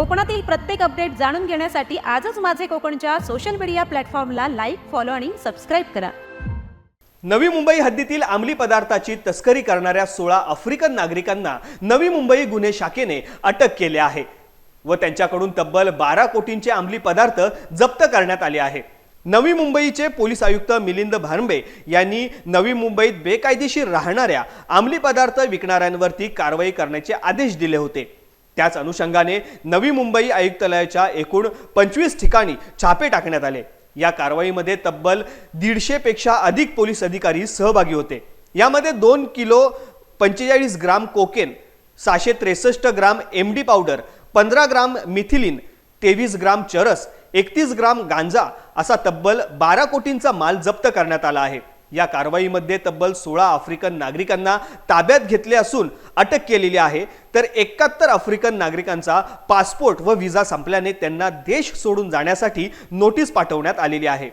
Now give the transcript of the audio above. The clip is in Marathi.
कोकणातील प्रत्येक अपडेट जाणून घेण्यासाठी आजच माझे कोकणच्या सोशल मीडिया प्लॅटफॉर्मला लाईक फॉलो आणि सबस्क्राईब करा. नवी मुंबई हद्दीतील अंमली पदार्थाची तस्करी करणाऱ्या सोळा आफ्रिकन नागरिकांना नवी मुंबई गुन्हे शाखेने अटक केले आहे व त्यांच्याकडून तब्बल बारा कोटींचे अंमली पदार्थ जप्त करण्यात आले आहे. नवी मुंबईचे पोलीस आयुक्त मिलिंद भारंबे यांनी नवी मुंबईत बेकायदेशीर राहणाऱ्या अंमली पदार्थ विकणाऱ्यांवरती कारवाई करण्याचे आदेश दिले होते. त्याच अनुषंगाने नवी मुंबई आयुक्तालयाच्या एकूण पंचवीस ठिकाणी छापे टाकण्यात आले. या कारवाईमध्ये तब्बल दीडशेपेक्षा अधिक पोलीस अधिकारी सहभागी होते. यामध्ये दोन किलो पंचेचाळीस ग्राम कोकेन सहाशे त्रेसष्ट ग्राम एम डी पावडर पंधरा ग्राम मिथिलिन तेवीस ग्राम चरस एकतीस ग्राम गांजा असा तब्बल बारा कोटींचा माल जप्त करण्यात आला आहे. या कारवाईमध्ये तब्बल सोळा आफ्रिकन नागरिकांना ताब्यात घेतले असून अटक केलेली आहे. तर एकाहत्तर आफ्रिकन नागरिकांचा पासपोर्ट व व्हिसा संपल्याने त्यांना देश सोडून जाण्यासाठी नोटीस पाठवण्यात आलेली आहे.